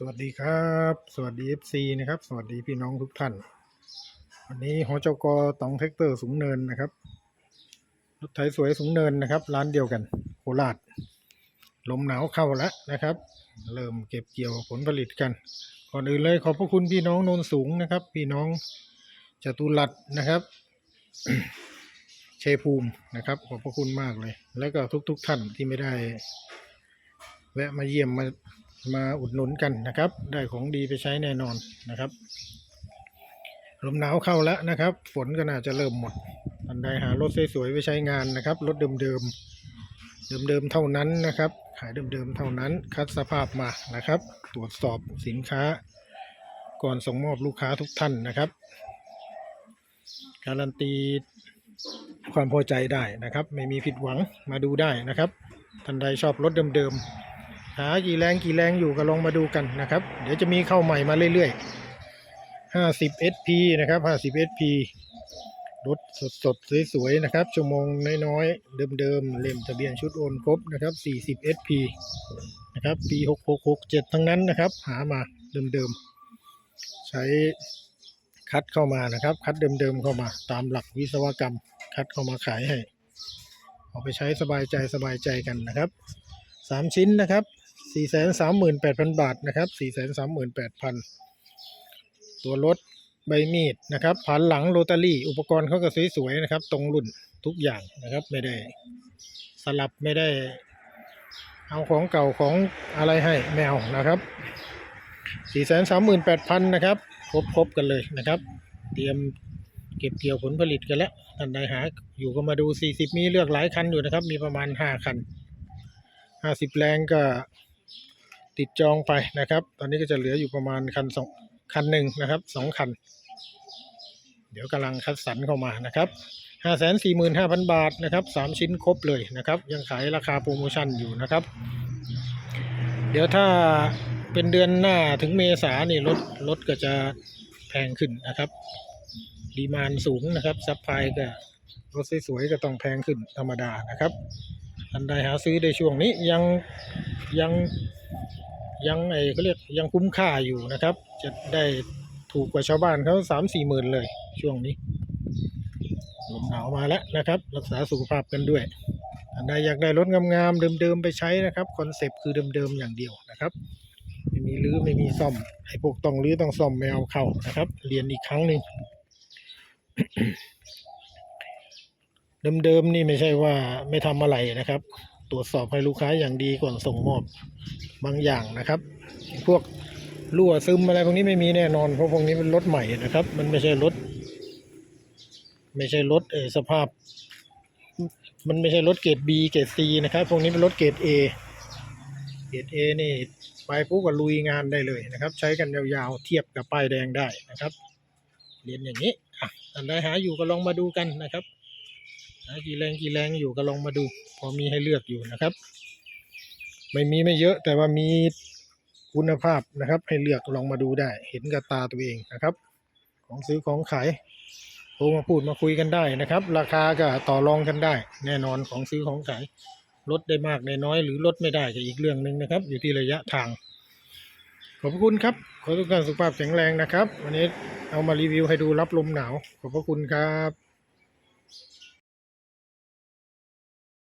สวัสดีครับ สวัสดี FC นะครับ สวัสดีพี่น้องทุกท่าน วันนี้หจกตองแท็กเตอร์สูงเนินนะครับรถไถสวยสูงเนินนะครับ ร้านเดียวกันโคราชลมหนาวเข้าแล้วนะครับ เริ่มเก็บเกี่ยวผลผลิตกัน ก่อนอื่นเลยขอบพระคุณพี่น้องโนนสูงนะครับ พี่น้องจตุรัสนะครับ เชภูมินะครับ ขอบพระคุณมากเลย แล้วก็ทุกๆทท่านที่ไม่ได้ แวะมาเยี่ยมมา มาอุดหนุนกันนะครับ ได้ของดีไปใช้แน่นอนนะครับลมหนาวเข้าแล้วนะครับ ฝนก็น่าจะเริ่มหมดท่านใดหารถสวยๆไปใช้งานนะครับ รถเดิมๆ เดิมๆเท่านั้นนะครับ ขายเดิมๆเท่านั้น คัดสภาพมานะครับ ตรวจสอบสินค้า ก่อนส่งมอบลูกค้าทุกท่านนะครับ การันตีความพอใจได้นะครับ ไม่มีผิดหวังมาดูได้นะครับท่านใดชอบรถเดิมๆ หากี่แรงกี่แรงอยู่ก็ลองมาดูกันนะครับ เดี๋ยวจะมีเข้าใหม่มาเรื่อยๆ 50 SP นะครับ 50 SP รถสดๆ สวยๆ นะครับ ชั่วโมงน้อยๆ เดิมๆ เล่มทะเบียนชุดโอนครบนะครับ 40 SP นะครับ ปี 6667 ทั้งนั้นนะครับ หามาเดิมๆ ใช้คัดเข้ามานะครับ คัดเดิมๆ เข้ามาตามหลักวิศวกรรม คัดเข้ามาขายให้ เอาไปใช้สบายใจสบายใจกันนะครับสามชิ้นนะครับ สี่แสนสามหมื่นแปดพันบาทนะครับสี่แสนสามหมื่นแปดพันตัวรถใบมีดนะครับผ่านหลังโรตารี่ อุปกรณ์เขาก็สวยๆนะครับ ตรงรุ่นทุกอย่างนะครับ ไม่ได้สลับไม่ได้ เอาของเก่าของอะไรให้แมวนะครับสี่แสนสามหมื่นแปดพันนะครับครบครบกันเลยนะครับ เตรียมเก็บเกี่ยวผลผลิตกันแล้วท่านใดหาอยู่ก็มาดู 40 มีเลือกหลายคันอยู่นะครับ มีประมาณ 5 คัน 50 แรงก็ ติดจองไปนะครับ ตอนนี้ก็จะเหลืออยู่ประมาณคันสองคันหนึ่งนะครับสองคัน เดี๋ยวกำลังคัดสรรเข้ามานะครับ545,000บาทนะครับ3ชิ้นครบเลยนะครับ ยังขายราคาโปรโมชั่นอยู่นะครับ เดี๋ยวถ้าเป็นเดือนหน้าถึงเมษานี่รถรถก็จะแพงขึ้นนะครับดีมานสูงนะครับซัพพลายก็รถสวยๆก็ต้องแพงขึ้นธรรมดานะครับอันใดหาซื้อในช่วงนี้ยังยัง ยังไอเขาเรียกยังคุ้มค่าอยู่นะครับ จะได้ถูกกว่าชาวบ้านเขาสามสี่หมื่นเลยช่วงนี้ลมหนาวมาแล้วนะครับ รักษาสุขภาพกันด้วยอันใดอยากได้รถงามๆเดิมๆไปใช้นะครับคอนเซปต์คือเดิมๆอย่างเดียวนะครับไม่มีรื้อไม่มีซ่อมไอ้พวกต้องรื้อต้องซ่อมไม่เอาเข้านะครับ เรียนอีกครั้งหนึ่งเดิมๆนี่ไม่ใช่ว่าไม่ทำอะไรนะครับ ตรวจสอบให้ลูกค้าอย่างดีก่อนส่งมอบบางอย่างนะครับ พวกรั่วซึมอะไรพวกนี้ไม่มีแน่นอนเพราะพวกนี้เป็นรถใหม่นะครับ มันไม่ใช่รถ ไม่ใช่รถเออสภาพ มันไม่ใช่รถเกรด B เกรด C นะครับ พวกนี้เป็นรถเกรด A เกรด A นี่ไปปุ๊บก็ลุยงานได้เลยนะครับ ใช้กันยาวๆเทียบกับป้ายแดงได้นะครับเรียนอย่างนี้อะท่านใดหาอยู่ก็ลองมาดูกันนะครับ หากี่แรงกี่แรงอยู่ก็ลองมาดู พอมีให้เลือกอยู่นะครับ ไม่มีไม่เยอะแต่ว่ามีคุณภาพนะครับ ให้เลือกลองมาดูได้ เห็นกับตาตัวเองนะครับ ของซื้อของขายโทรมาพูดมาคุยกันได้นะครับ ราคาก็ต่อรองกันได้ แน่นอนของซื้อของขายลดได้มากได้น้อยหรือลดไม่ได้ก็อีกเรื่องหนึ่งนะครับ อยู่ที่ระยะทาง ขอบคุณครับ ขอทุกท่านสุขภาพแข็งแรงนะครับ วันนี้เอามารีวิวให้ดูรับลมหนาว ขอบพระคุณครับ